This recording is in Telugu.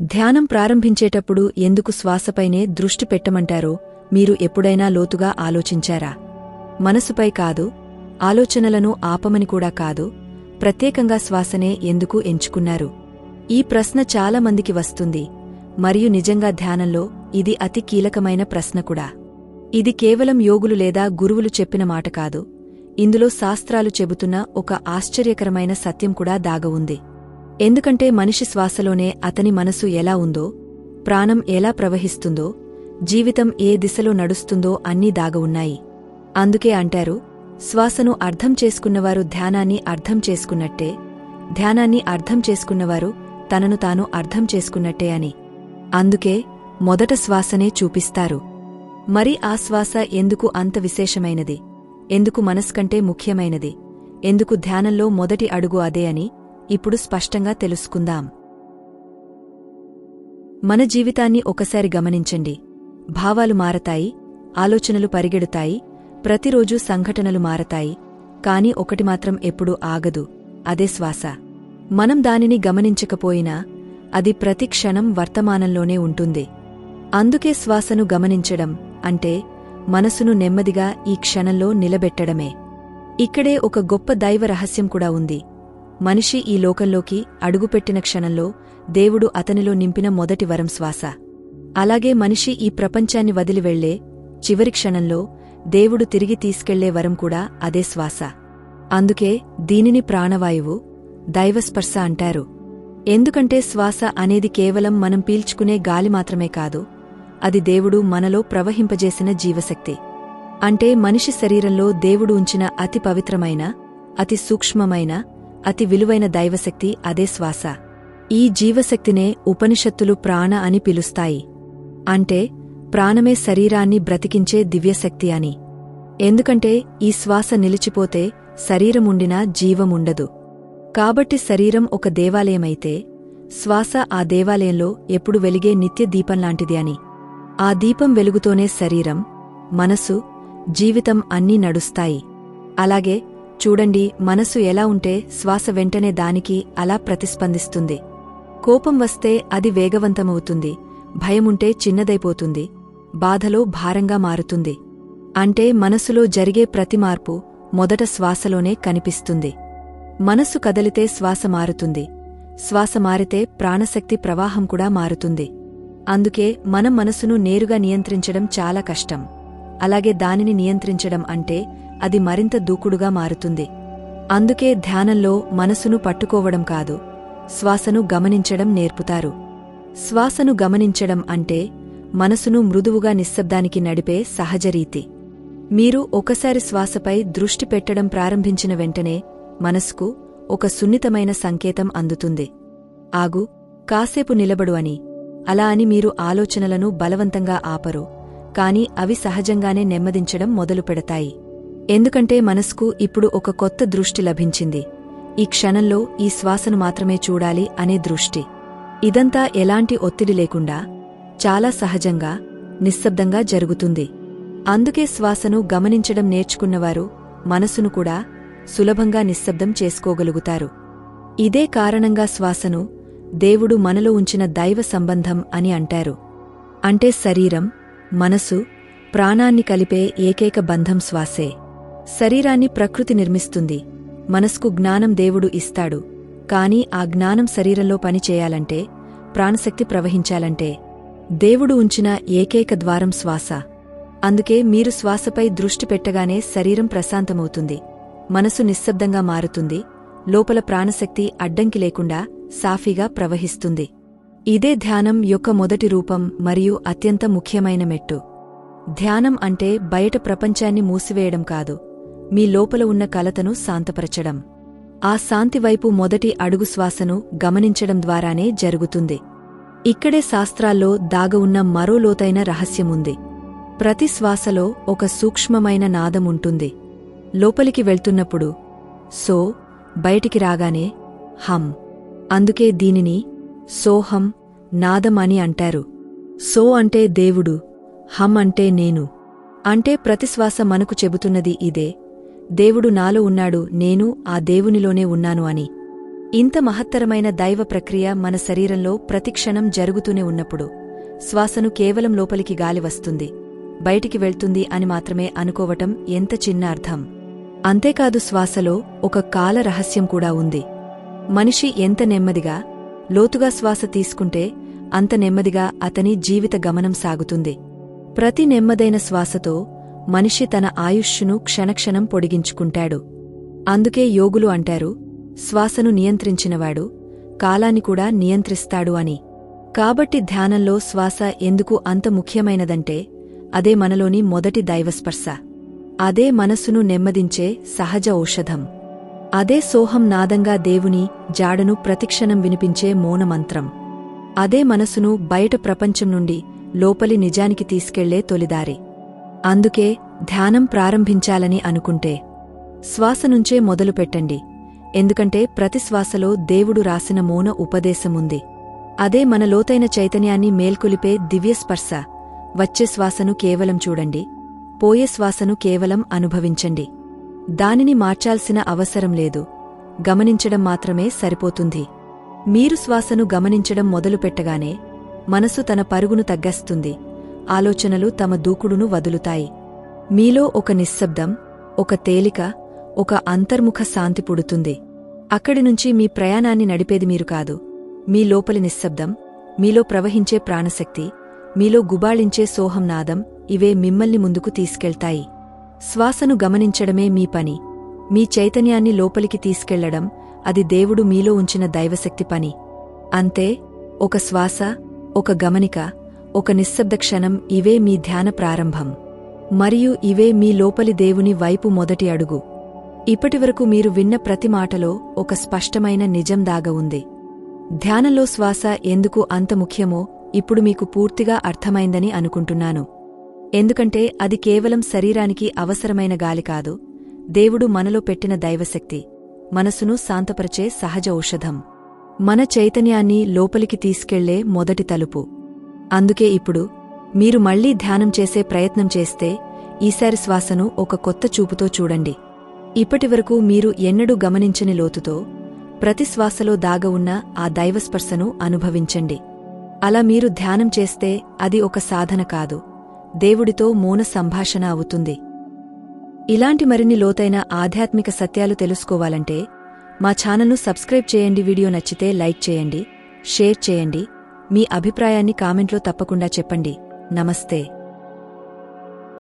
ధ్యానం ప్రారంభించేటప్పుడు ఎందుకు శ్వాసపైనే దృష్టి పెట్టమంటారో మీరు ఎప్పుడైనా లోతుగా ఆలోచించారా? మనసుపై కాదు ఆలోచనలను ఆపమని కూడా కాదు ప్రత్యేకంగా శ్వాసనే ఎందుకు ఎంచుకున్నారు? ఈ ప్రశ్న చాలామందికి వస్తుంది మరియు నిజంగా ధ్యానంలో ఇది అతి కీలకమైన ప్రశ్న కూడా. ఇది కేవలం యోగులు లేదా గురువులు చెప్పిన మాట కాదు ఇందులో శాస్త్రాలు చెబుతున్న ఒక ఆశ్చర్యకరమైన సత్యం కూడా దాగ ఉంది ఎందుకంటే మనిషి శ్వాసలోనే అతని మనసు ఎలా ఉందో ప్రాణం ఎలా ప్రవహిస్తుందో జీవితం ఏ దిశలో నడుస్తుందో అన్నీ దాగవున్నాయి అందుకే అంటారు శ్వాసను అర్థం చేసుకున్నవారు ధ్యానాన్ని అర్థం చేసుకున్నట్టే ధ్యానాన్ని అర్థం చేసుకున్నవారు తనను తాను అర్థం చేసుకున్నట్టే అని. అందుకే మొదట శ్వాసనే చూపిస్తారు. మరి ఆ శ్వాస ఎందుకు అంత విశేషమైనది? ఎందుకు మనస్కంటే ముఖ్యమైనది? ఎందుకు ధ్యానంలో మొదటి అడుగు అదే అని ఇప్పుడు స్పష్టంగా తెలుసుకుందాం. మన జీవితాన్ని ఒకసారి గమనించండి. భావాలు మారతాయి ఆలోచనలు పరిగెడుతాయి ప్రతిరోజూ సంఘటనలు మారతాయి కాని ఒకటి మాత్రం ఎప్పుడూ ఆగదు అదే శ్వాస. మనం దానిని గమనించకపోయినా అది ప్రతి క్షణం వర్తమానంలోనే ఉంటుంది. అందుకే శ్వాసను గమనించడం అంటే మనసును నెమ్మదిగా ఈ క్షణంలో నిలబెట్టడమే. ఇక్కడే ఒక గొప్ప దైవ రహస్యం కూడా ఉంది. మనిషి ఈ లోకంలోకి అడుగుపెట్టిన క్షణంలో దేవుడు అతనిలో నింపిన మొదటి వరం శ్వాస. అలాగే మనిషి ఈ ప్రపంచాన్ని వదిలి వెళ్ళే చివరి క్షణంలో దేవుడు తిరిగి తీసుకెళ్ళే వరం కూడా అదే శ్వాస. అందుకే దీనిని ప్రాణవాయువు దైవస్పర్శ అంటారు. ఎందుకంటే శ్వాస అనేది కేవలం మనం పీల్చుకునే గాలి మాత్రమే కాదు అది దేవుడు మనలో ప్రవహింపజేసిన జీవశక్తి. అంటే మనిషి శరీరంలో దేవుడు ఉంచిన అతి పవిత్రమైన అతి సూక్ష్మమైన అతి విలువైన దైవశక్తి అదే శ్వాస. ఈ జీవశక్తినే ఉపనిషత్తులు ప్రాణ అని పిలుస్తాయి. అంటే ప్రాణమే శరీరాన్ని బ్రతికించే దివ్యశక్తి అని. ఎందుకంటే ఈ శ్వాస నిలిచిపోతే శరీరముండినా జీవముండదు. కాబట్టి శరీరం ఒక దేవాలయమైతే శ్వాస ఆ దేవాలయంలో ఎప్పుడు వెలిగే నిత్య దీపంలాంటిది అని. ఆ దీపం వెలుగుతోనే శరీరం మనసు జీవితం అన్నీ నడుస్తాయి. అలాగే చూడండి మనసు ఎలా ఉంటే శ్వాస వెంటనే దానికి అలా ప్రతిస్పందిస్తుంది. కోపం వస్తే అది వేగవంతమవుతుంది భయముంటే చిన్నదైపోతుంది బాధలో భారంగా మారుతుంది. అంటే మనసులో జరిగే ప్రతి మార్పు మొదట శ్వాసలోనే కనిపిస్తుంది. మనసు కదలితే శ్వాస మారుతుంది శ్వాస మారితే ప్రాణశక్తి ప్రవాహం కూడా మారుతుంది. అందుకే మనం మనసును నేరుగా నియంత్రించడం చాలా కష్టం. అలాగే దానిని నియంత్రించడం అంటే అది మరింత దూకుడుగా మారుతుంది. అందుకే ధ్యానంలో మనసును పట్టుకోవడం కాదు శ్వాసను గమనించడం నేర్పుతారు. శ్వాసను గమనించడం అంటే మనసును మృదువుగా నిశ్శబ్దానికి నడిపే సహజరీతి మీరు ఒకసారి శ్వాసపై దృష్టి పెట్టడం ప్రారంభించిన వెంటనే మనసుకు ఒక సున్నితమైన సంకేతం అందుతుంది. ఆగు కాసేపు నిలబడు అని. అలా అని మీరు ఆలోచనలను బలవంతంగా ఆపరు కాని అవి సహజంగానే నెమ్మదించడం మొదలు పెడతాయి ఎందుకంటే మనస్కు ఇప్పుడు ఒక కొత్త దృష్టి లభించింది. ఈ క్షణంలో ఈ శ్వాసను మాత్రమే చూడాలి అనే దృష్టి. ఇదంతా ఎలాంటి ఒత్తిడి లేకుండా చాలా సహజంగా నిశ్శబ్దంగా జరుగుతుంది. అందుకే శ్వాసను గమనించడం నేర్చుకున్నవారు మనసును కూడా సులభంగా నిశ్శబ్దం చేసుకోగలుగుతారు. ఇదే కారణంగా శ్వాసను దేవుడు మనలో ఉంచిన దైవ సంబంధం అని అంటారు. అంటే శరీరం మనసు ప్రాణాన్ని కలిపే ఏకైక బంధం శ్వాసే. శరీరాన్ని ప్రకృతి నిర్మిస్తుంది. మనస్కు జ్ఞానం దేవుడు ఇస్తాడు. కాని ఆ జ్ఞానం శరీరంలో పనిచేయాలంటే ప్రాణశక్తి ప్రవహించాలంటే దేవుడు ఉంచిన ఏకైక ద్వారం శ్వాస. అందుకే మీరు శ్వాసపై దృష్టి పెట్టగానే శరీరం ప్రశాంతమవుతుంది. మనసు నిశ్శబ్దంగా మారుతుంది. లోపల ప్రాణశక్తి అడ్డంకి లేకుండా సాఫీగా ప్రవహిస్తుంది. ఇదే ధ్యానం యొక్క మొదటి రూపం మరియు అత్యంత ముఖ్యమైన మెట్టు. ధ్యానం అంటే బయట ప్రపంచాన్ని మూసివేయడం కాదు. మీ లోపల ఉన్న కలతను శాంతపరచడం. ఆ శాంతివైపు మొదటి అడుగు శ్వాసను గమనించడం ద్వారానే జరుగుతుంది. ఇక్కడే శాస్త్రాల్లో దాగ ఉన్న మరో లోతైన రహస్యముంది. ప్రతి శ్వాసలో ఒక సూక్ష్మమైన నాదం ఉంటుంది. లోపలికి వెళ్తున్నప్పుడు సో బయటికి రాగానే హం అందుకే దీనిని సోహం నాదం అని అంటారు. సో అంటే దేవుడు హం అంటే నేను. అంటే ప్రతిశ్వాస మనకు చెబుతున్నది ఇదే. దేవుడు నాలో ఉన్నాడు నేను ఆ దేవునిలోనే ఉన్నాను అని. ఇంత మహత్తరమైన దైవ ప్రక్రియ మన శరీరంలో ప్రతిక్షణం జరుగుతూనే ఉన్నప్పుడు శ్వాసను కేవలం లోపలికి గాలి వస్తుంది బయటికి వెళ్తుంది అని మాత్రమే అనుకోవటం ఎంత చిన్న అర్థం. అంతేకాదు శ్వాసలో ఒక కాల రహస్యం కూడా ఉంది. మనిషి ఎంత నెమ్మదిగా లోతుగా శ్వాస తీసుకుంటే అంత నెమ్మదిగా అతని జీవిత గమనం సాగుతుంది. ప్రతి నెమ్మదైన శ్వాసతో మనిషి తన ఆయుష్షును క్షణక్షణం పొడిగించుకుంటాడు. అందుకే యోగులు అంటారు శ్వాసను నియంత్రించినవాడు కాలాన్ని కూడా నియంత్రిస్తాడు అని. కాబట్టి ధ్యానంలో శ్వాస ఎందుకు అంత ముఖ్యమైనదంటే అదే మనలోని మొదటి దైవస్పర్శ. అదే మనస్సును నెమ్మదించే సహజ ఔషధం. అదే సోహం నాదంగా దేవుని జాడను ప్రతిక్షణం వినిపించే మౌనమంత్రం. అదే మనసును బయట ప్రపంచం నుండి లోపలి నిజానికి తీసుకెళ్ళే తొలిదారి. అందుకే ధ్యానం ప్రారంభించాలని అనుకుంటే శ్వాస నుంచే మొదలుపెట్టండి ఎందుకంటే ప్రతి శ్వాసలో దేవుడు రాసిన మౌన ఉపదేశముంది. అదే మన లోతైన చైతన్యాన్ని మేల్కొలిపే దివ్యస్పర్శ వచ్చే శ్వాసను కేవలం చూడండి. పోయే శ్వాసను కేవలం అనుభవించండి. దానిని మార్చాల్సిన అవసరం లేదు. గమనించడం మాత్రమే సరిపోతుంది. మీరు శ్వాసను గమనించడం మొదలుపెట్టగానే మనసు తన పరుగును తగ్గస్తుంది. ఆలోచనలు తమ దూకుడును వదులుతాయి. మీలో ఒక నిశ్శబ్దం ఒక తేలిక ఒక అంతర్ముఖ శాంతి పుడుతుంది. అక్కడి నుంచి మీ ప్రయాణాన్ని నడిపేది మీరు కాదు. మీ లోపలి నిశ్శబ్దం మీలో ప్రవహించే ప్రాణశక్తి మీలో గుబాళించే సోహంనాదం ఇవే మిమ్మల్ని ముందుకు తీసుకెళ్తాయి. శ్వాసను గమనించడమే మీ పని. మీ చైతన్యాన్ని లోపలికి తీసుకెళ్ళడం అది దేవుడు మీలో ఉంచిన దైవశక్తి పని. అంతే ఒక శ్వాస ఒక గమనిక ఒక నిశ్శబ్ద క్షణం ఇవే మీ ధ్యాన ప్రారంభం. మరియు ఇవే మీ లోపలి దేవుని వైపు మొదటి అడుగు. ఇప్పటివరకు మీరు విన్న ప్రతి మాటలో ఒక స్పష్టమైన నిజం దాగ ఉంది. ధ్యానంలో శ్వాస ఎందుకు అంత ముఖ్యమో ఇప్పుడు మీకు పూర్తిగా అర్థమైందని అనుకుంటున్నాను. ఎందుకంటే అది కేవలం శరీరానికి అవసరమైన గాలి కాదు దేవుడు మనలో పెట్టిన దైవశక్తి. మనసును శాంతపరిచే సహజ ఔషధం. మన చైతన్యాన్ని లోపలికి తీసుకెళ్ళే మొదటి తలుపు. అందుకే ఇప్పుడు మీరు మళ్ళీ ధ్యానం చేసే ప్రయత్నం చేస్తే ఈసారి శ్వాసను ఒక కొత్త చూపుతో చూడండి. ఇప్పటివరకు మీరు ఎన్నడూ గమనించని లోతుతో ప్రతి శ్వాసలో దాగ ఉన్న ఆ దైవస్పర్శను అనుభవించండి. అలా మీరు ధ్యానం చేస్తే అది ఒక సాధన కాదు దేవుడితో మౌన సంభాషణ అవుతుంది. ఇలాంటి మరిన్ని లోతైన ఆధ్యాత్మిక సత్యాలు తెలుసుకోవాలంటే మా ఛానల్ను సబ్స్క్రైబ్ చేయండి వీడియో నచ్చితే లైక్ చేయండి షేర్ చేయండి మీ అభిప్రాయాన్ని కామెంట్లో తప్పకుండా చెప్పండి. నమస్తే.